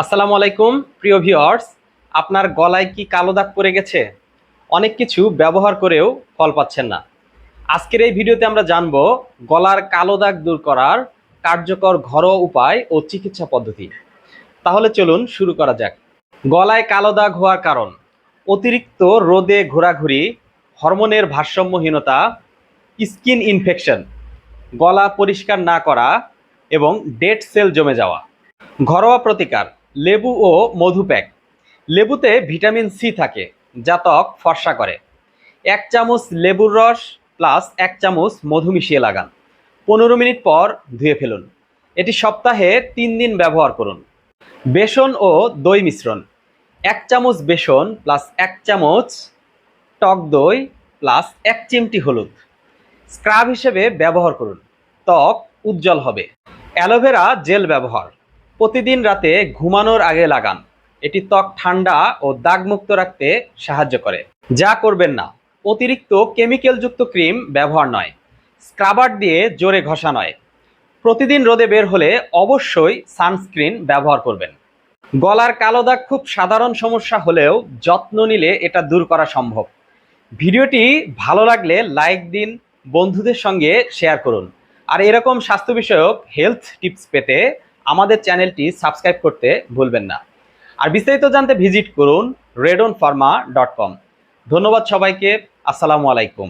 আসসালামু আলাইকুম, প্রিয় ভিউয়ার্স। আপনার গলায় কি কালো দাগ পড়ে গেছে? অনেক কিছু ব্যবহার করেও ফল পাচ্ছেন না। আজকের এই ভিডিওতে আমরা জানব গলার কালো দাগ দূর করার কার্যকর ঘরোয়া উপায় ও চিকিৎসা পদ্ধতি। তাহলে চলুন শুরু করা যাক। গলায় কালো দাগ হওয়ার কারণ, অতিরিক্ত রোদে ঘোরাঘুরি, হরমোনের ভারসাম্যহীনতা, স্কিন ইনফেকশন, গলা পরিষ্কার না করা এবং ডেড সেল জমে যাওয়া। ঘরোয়া প্রতিকার লেবু ও মধু প্যাক। লেবুতে ভিটামিন সি থাকে যা ত্বক ফর্সা করে। এক চামচ লেবুর রস প্লাস এক চামচ মধু মিশিয়ে লাগান। পনেরো মিনিট পর ধুয়ে ফেলুন। এটি সপ্তাহে তিন দিন ব্যবহার করুন। বেসন ও দই মিশ্রণ। এক চামচ বেসন প্লাস এক চামচ টক দই প্লাস এক চিমটি হলুদ। স্ক্রাব হিসেবে ব্যবহার করুন। ত্বক উজ্জ্বল হবে। অ্যালোভেরা জেল ব্যবহার। প্রতিদিন রাতে ঘুমানোর আগে লাগান। এটি ত্বক ঠান্ডা ও দাগমুক্ত রাখতে সাহায্য করে। যা করবেন না। অতিরিক্ত কেমিক্যালযুক্ত ক্রিম ব্যবহার নয়। স্ক্রাবার দিয়ে জোরে ঘষা নয়। প্রতিদিন রোদে বের হলে অবশ্যই সানস্ক্রিন ব্যবহার করবেন। গলার কালো দাগ খুব সাধারণ সমস্যা হলেও যত্ন নিলে এটা দূর করা সম্ভব। ভিডিওটি ভালো লাগলে লাইক দিন, বন্ধুদের সঙ্গে শেয়ার করুন। আর এরকম স্বাস্থ্য বিষয়ক হেলথ টিপস পেতে আমাদের চ্যানেলটি সাবস্ক্রাইব করতে ভুলবেন না। আর বিস্তারিত জানতে ভিজিট করুন রেডন ফার্মা ডট কম ধন্যবাদ সবাইকে, আসসালামু আলাইকুম।